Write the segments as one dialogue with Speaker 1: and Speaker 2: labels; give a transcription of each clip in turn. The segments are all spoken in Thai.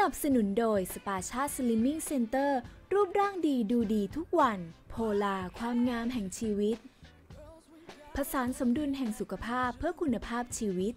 Speaker 1: นับสนุนโดยสปาชาสลิมมิ่งเซ็นเตอร์รูปร่างดีดูดีทุกวัน โพลาความงามแห่งชีวิต ผสานสมดุลแห่งสุขภาพเพื่อคุณภาพชีวิต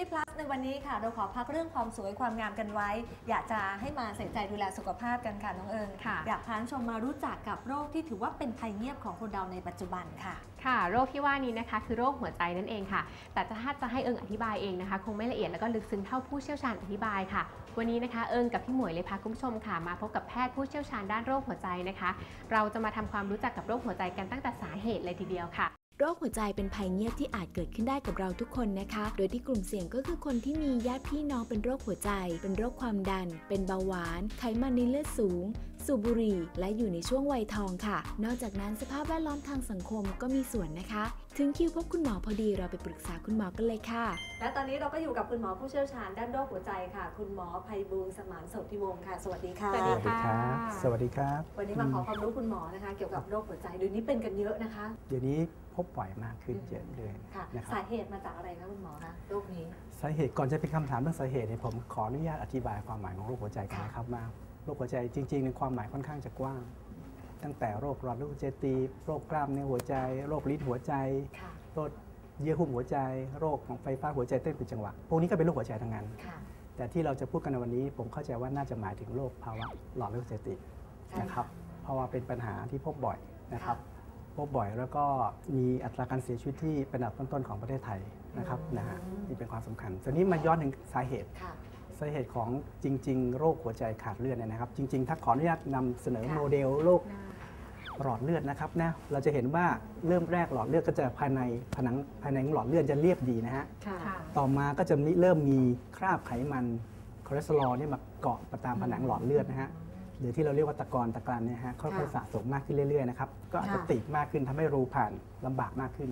Speaker 2: Beauty Plus ในวันนี้ค่ะ เราขอพักเรื่องความสวยความงามกันไว้ อยากจะให้มาใส่ใจดูแลสุขภาพกันค่ะน้องเอิง
Speaker 3: ค่ะ
Speaker 2: อยากพาคุณผู้ชมมารู้จักกับโรคที่ถือว่าเป็นภัยเงียบของคนเราในปัจจุบันค่ะ
Speaker 3: ค่ะ โรคที่ว่านี้นะคะ คือโรคหัวใจนั่นเองค่ะ แต่ถ้าจะให้เอิงอธิบายเองนะคะ คงไม่ละเอียดแล้วก็ลึกซึ้งเท่าผู้เชี่ยวชาญอธิบายค่ะ วันนี้นะคะเอิงกับพี่หมวยเลยพาคุณผู้ชมค่ะ มาพบกับแพทย์ผู้เชี่ยวชาญด้านโรคหัวใจนะคะ เราจะมาทำความรู้จักกับโรคหัวใจกันตั้งแต่สาเหตุเลยทีเดียวค่ะ
Speaker 1: โรคหัวใจเป็นภัยเงียบที่อาจเกิดขึ้นได้กับเราทุกคนนะคะ โดยที่กลุ่มเสี่ยงก็คือคนที่มีญาติพี่น้องเป็นโรคหัวใจ เป็นโรคความดัน เป็นเบาหวาน ไขมันในเลือดสูง สูบบุหรี่และอยู่ในช่วงวัยทองค่ะ นอกจากนั้นสภาพแวดล้อมทางสังคมก็มีส่วนนะคะ ถึงคิวพบคุณหมอพอดีเราไปปรึกษาคุณหมอกันเลยค่ะ
Speaker 2: และตอนนี้เราก็อยู่กับคุณหมอผู้เชี่ยวชาญด้านโรคหัวใจค่ะ คุณหมอไพบูลย์สมานสธิวงศ์ค่ะ สวัสดีค่ะ
Speaker 3: สวัสดี
Speaker 4: สวัสดีครับสวัสดีครับ
Speaker 2: วันนี้มาขอความรู้คุณหมอนะคะ เกี่ยวกับโรคหัวใจเดี๋ยวนี้เป็นกันเยอะนะคะ
Speaker 4: เดี๋ยวนี้พบบ่อยมากขึ้นเยอะเลย
Speaker 2: ค่ะ
Speaker 4: นะครั
Speaker 2: สา
Speaker 4: บ
Speaker 2: เหตุมาจากอะไรคะคุณหมอคะโรคนี้
Speaker 4: สาเหตุก่อนจะเป็นคำถามเรื่องสาเหตุเนี่ยผมขออนุญาตอธิบายความหมายของโรคหัวใจกันนะครับว่าโร คหัวใจจริงๆในความหมายค่อนข้างจะกว้าง ตั้งแต่โรคหลอดเลือดหัวใจตีบโรคกล้ามเนื้อหัวใจ โรคลิ้นหัวใจ
Speaker 2: ค่ะ
Speaker 4: โรคเยื่อหุ้มหัวใจ โรคของไฟฟ้าหัวใจเต้นผิดจังหวะพวกนี้ก็เป็นโรคหัวใจทั้งนั้น
Speaker 2: ค่ะ
Speaker 4: แต่ที่เราจะพูดกันในวันนี้ ผมเข้าใจว่าน่าจะหมายถึงโรคภาวะหลอดเลือดหัวใจตีบ
Speaker 2: ใช่
Speaker 4: นะครับเพราะว่าเป็นปัญหาที่พบบ่อยนะครับ
Speaker 2: ค่ะ
Speaker 4: พบบ่อยแล้วก็มีอัตราการเสียชีวิตที่เป็นอันดับต้นๆของประเทศไทยนะครับ
Speaker 2: อืม
Speaker 4: นะฮะนี่เป็นความสำคัญส่วนนี้มาย้อนถึงสาเหตุ
Speaker 2: ค่ะ
Speaker 4: สาเหตุของจริง ๆ โรคหัวใจขาดเลือดเนี่ยนะครับ จริง ๆ ถ้าขออนุญาตนำเสนอ
Speaker 2: ค่ะ
Speaker 4: โมเดลโรคหลอดเลือดนะครับนะเราจะเห็นว่าเริ่มแรกหลอดเลือดก็จะภายในผนังภายในของหลอดเลือดจะเรียบดีนะฮะ
Speaker 2: ค่ะ
Speaker 3: ค่ะ
Speaker 4: ต่อมาก็จะมีเริ่มมีคราบไขมันคอเลสเตอรอลเนี่ยมาเกาะประตามผนังหลอดเลือดนะฮะหรือที่เราเรียกว่าตะกอนตะกรันเนี่ยฮะค่อยๆสะสมมากขึ้นเรื่อยๆนะครับก็อาจจะ
Speaker 2: ค่ะ
Speaker 4: ติดมากขึ้นทำให้รูผ่านลำบากมากขึ้น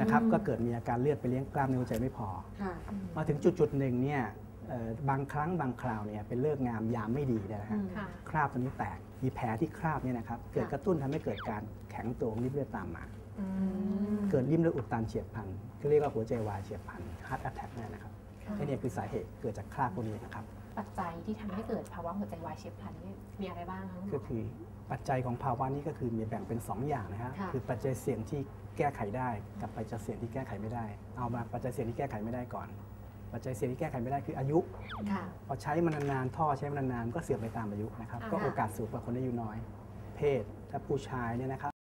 Speaker 4: นะครับก็เกิดมีอาการเลือดไปเลี้ยงกล้ามเนื้อหัวใจไม่พอ
Speaker 2: ค่ะ
Speaker 4: มาถึงจุดๆหนึ่งเนี่ยเอ่อ บางครั้งบางคราวเนี่ยเป็นเลิกงามยามไม่ดีเนี่ยนะฮะ
Speaker 2: อืม
Speaker 3: ค่ะ
Speaker 4: คราบตัวนี้แตกมีแผลที่คราบเนี่ยนะครับเกิด
Speaker 2: ค่ะ
Speaker 4: กระตุ้นทำให้เกิดการแข็งตัวของริ่มเลือดตามมา
Speaker 3: อืม
Speaker 4: เกิดริ่มเลือดอุดตันเฉียบพลันก็เรียกว่าหัวใจวายเฉียบพลัน heart attack เนี่ยนะครับ
Speaker 3: ค่ะ
Speaker 4: นี่เนี่ยคือสาเหตุเกิดจากคราบพวกนี้นะครับ
Speaker 3: ปัจจัยที่ทำให้เกิดภาวะหัวใจวายเฉียบพลันนี่มีอะไรบ้างคะคุณหม
Speaker 4: ก็
Speaker 3: อ
Speaker 4: คือปัจจัยของภาวะนี้ก็คือมีแบ่งเป็น 2 อย่างนะฮะ
Speaker 2: ค่ะ
Speaker 4: คือปัจจัยเสี่ยงที่แก้ไขได้กับปัจจัยเสี่ยงที่แก้ไขไม่ได้ เอามาปัจจัยเสี่ยงที่แก้ไขไม่ได้ก่อน ปัจจัยเสี่ยงที่แก้ไขไม่ได้คืออายุ
Speaker 2: ค่ะ
Speaker 4: พอใช้มานานๆ ท่อใช้มานานๆ ก็เสื่อมไปตามอายุนะครับ
Speaker 2: อ่า
Speaker 4: ก็โอกาสสูงกว่าคนอายุน้อย เพศ ถ้าผู้ชายเนี่ยนะครับ